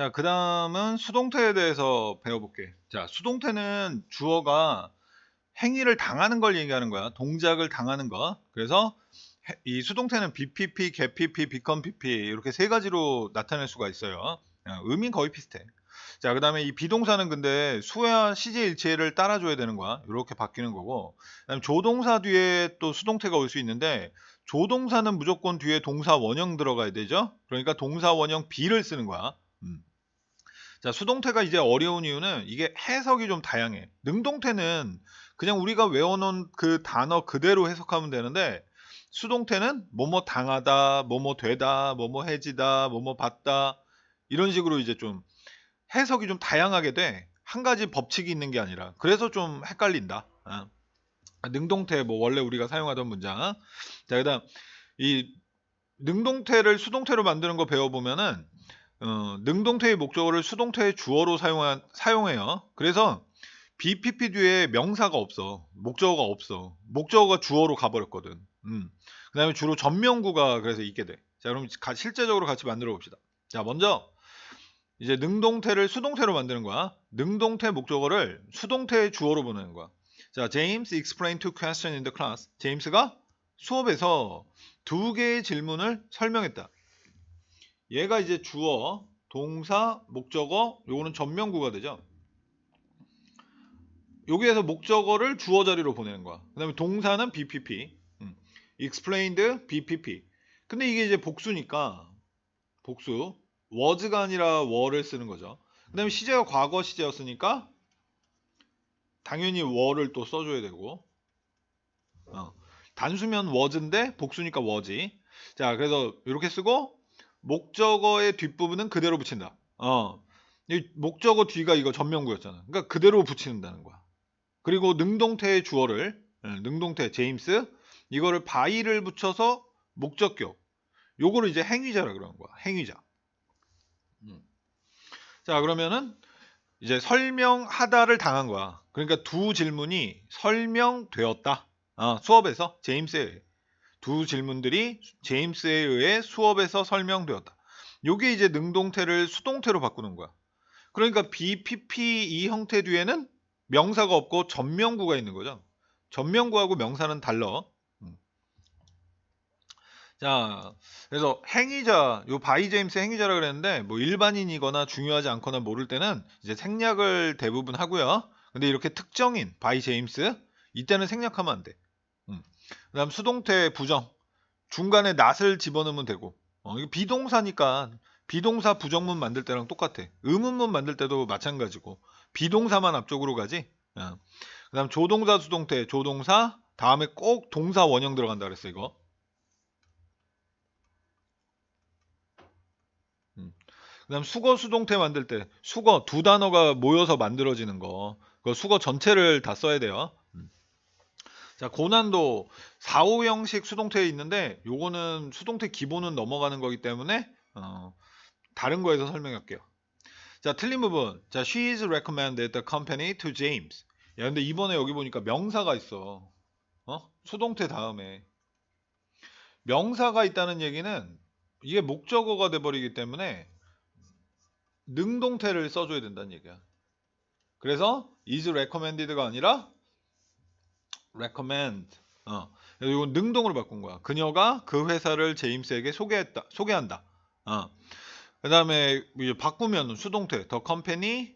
자, 그 다음은 수동태에 대해서 배워볼게. 자, 수동태는 주어가 행위를 당하는 걸 얘기하는 거야. 동작을 당하는 거. 그래서 해- 이 수동태는 BPP, GPP, become PP 이렇게 세 가지로 나타낼 수가 있어요. 야, 의미 거의 비슷해. 자, 그 다음에 이 비동사는 근데 수와 시제 일체를 따라줘야 되는 거야. 이렇게 바뀌는 거고. 그다음에 조동사 뒤에 또 수동태가 올 수 있는데 조동사는 무조건 뒤에 동사 원형 들어가야 되죠. 그러니까 동사 원형 B를 쓰는 거야. 음. 자, 수동태가 이제 어려운 이유는 이게 해석이 좀 다양해. 능동태는 그냥 우리가 외워놓은 그 단어 그대로 해석하면 되는데 수동태는 뭐뭐 당하다, 뭐뭐 되다, 뭐뭐 해지다, 뭐뭐 받다 이런 식으로 이제 좀 해석이 좀 다양하게 돼. 한 가지 법칙이 있는 게 아니라. 그래서 좀 헷갈린다. 아. 능동태 뭐 원래 우리가 사용하던 문장. 자, 그다음 이 능동태를 수동태로 만드는 거 배워보면은 어, 능동태의 목적어를 수동태의 주어로 사용한, 사용해요. 그래서 BPP 뒤에 명사가 없어. 목적어가 없어. 목적어가 주어로 가버렸거든. 음. 그 다음에 주로 전명구가 그래서 있게 돼. 자, 그럼 가- 실제적으로 같이 만들어 봅시다. 자, 먼저 이제 능동태를 수동태로 만드는 거야. 능동태 목적어를 수동태의 주어로 보내는 거야. 자, James explained two questions in the class. 제임스가 수업에서 두 개의 질문을 설명했다. 얘가 이제 주어, 동사, 목적어, 요거는 전명구가 되죠. 여기에서 목적어를 주어 자리로 보내는 거야. 그 다음에 동사는 BPP. 음. explained BPP. 근데 이게 이제 복수니까 복수. was가 아니라 were를 쓰는 거죠. 그 다음에 시제가 과거 시제였으니까 당연히 were를 또 써줘야 되고 어. 단수면 was인데 복수니까 was지. 자, 그래서 이렇게 쓰고 목적어의 뒷부분은 그대로 붙인다. 어. 이 목적어 뒤가 이거 전명구였잖아. 그러니까 그대로 붙이는다는 거야. 그리고 능동태의 주어를 예, 능동태 제임스 이거를 by를 붙여서 목적격. 요거를 이제 행위자라 그러는 거야. 행위자. 음. 자, 그러면은 이제 설명하다를 당한 거야. 그러니까 두 질문이 설명되었다. 아, 수업에서 제임스에 두 질문들이 제임스에 의해 수업에서 설명되었다. 요게 이제 능동태를 수동태로 바꾸는 거야. 그러니까 BPP 이 형태 뒤에는 명사가 없고 전명구가 있는 거죠. 전명구하고 명사는 달라. 음. 자, 그래서 행위자, 요 바이 제임스 행위자라 그랬는데 뭐 일반인이거나 중요하지 않거나 모를 때는 이제 생략을 대부분 하고요. 근데 이렇게 특정인 바이 제임스 이때는 생략하면 안 돼. 음. 그다음 수동태 부정 중간에 not을 집어넣으면 되고 어, 이거 비동사니까 비동사 부정문 만들 때랑 똑같아. 의문문 만들 때도 마찬가지고 비동사만 앞쪽으로 가지. 어. 그 다음 조동사 수동태 조동사 다음에 꼭 동사 원형 들어간다 그랬어 이거. 음. 그 다음 수거 수동태 만들 때 수거 두 단어가 모여서 만들어지는 거. 그 수거 전체를 다 써야 돼요. 음. 자, 고난도 4, 5 형식 수동태에 있는데 요거는 수동태 기본은 넘어가는 거기 때문에 어, 다른 거에서 설명할게요. 자, 틀린 부분. 자, she is recommended the company to James. 야, 근데 이번에 여기 보니까 명사가 있어. 어? 수동태 다음에. 명사가 있다는 얘기는 이게 목적어가 돼버리기 때문에 능동태를 써줘야 된다는 얘기야. 그래서 is recommended가 아니라 recommend. 어. 이건 능동으로 바꾼 거야. 그녀가 그 회사를 제임스에게 소개했다. 소개한다. 어. 그다음에 이제 바꾸면 수동태 the company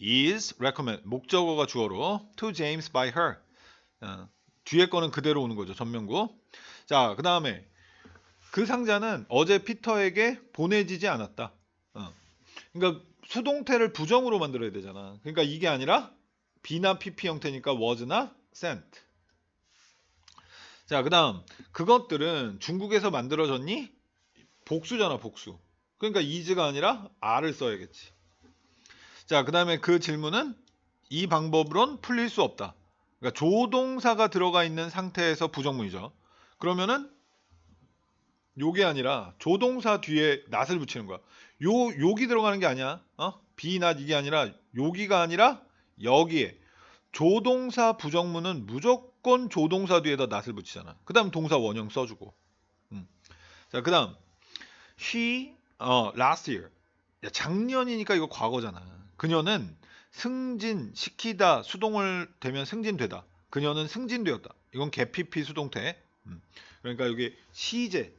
is recommend 목적어가 주어로 to James by her. 어. 뒤에 거는 그대로 오는 거죠. 전명구. 자, 그다음에 그 상자는 어제 피터에게 보내지지 않았다. 어. 그러니까 수동태를 부정으로 만들어야 되잖아. 그러니까 이게 아니라 B나 PP 형태니까 was나 sent. 자, 그다음 그것들은 중국에서 만들어졌니? 복수잖아, 복수. 그러니까 is가 아니라 are를 써야겠지. 자, 그다음에 그 질문은 이 방법으론 풀릴 수 없다. 그러니까 조동사가 들어가 있는 상태에서 부정문이죠. 그러면은 요게 아니라 조동사 뒤에 not을 붙이는 거야. 요 여기 들어가는 게 아니야. 어? not 이게 아니라 여기가 아니라 여기에 조동사 부정문은 무조건 조동사 뒤에다 not을 붙이잖아. 그 다음 동사 원형 써주고. 음. 자, 그 다음 she 어 last year 야, 작년이니까 이거 과거잖아. 그녀는 승진시키다 수동을 되면 승진되다. 그녀는 승진되었다. 이건 개피피 수동태. 음. 그러니까 여기 시제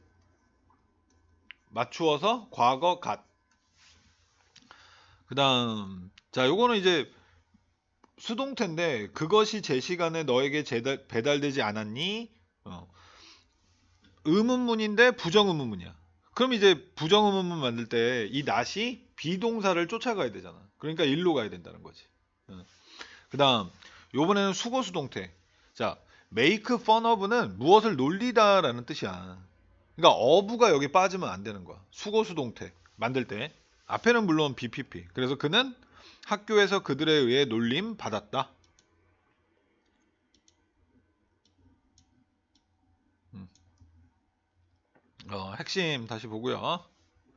맞추어서 과거 갓. 그 다음 자 요거는 이제 수동태인데 그것이 제 시간에 너에게 제달, 배달되지 않았니? 어. 의문문인데 부정의문문이야. 그럼 이제 부정의문문 만들 때 이 낫이 비동사를 쫓아가야 되잖아. 그러니까 일로 가야 된다는 거지. 어. 그다음 요번에는 수거 수동태. 자, make fun of는 무엇을 놀리다라는 뜻이야. 그러니까 어부가 여기 빠지면 안 되는 거야. 수거 수동태 만들 때 앞에는 물론 BPP. 그래서 그는 학교에서 그들에 의해 놀림 받았다. 음. 어, 핵심 다시 보고요.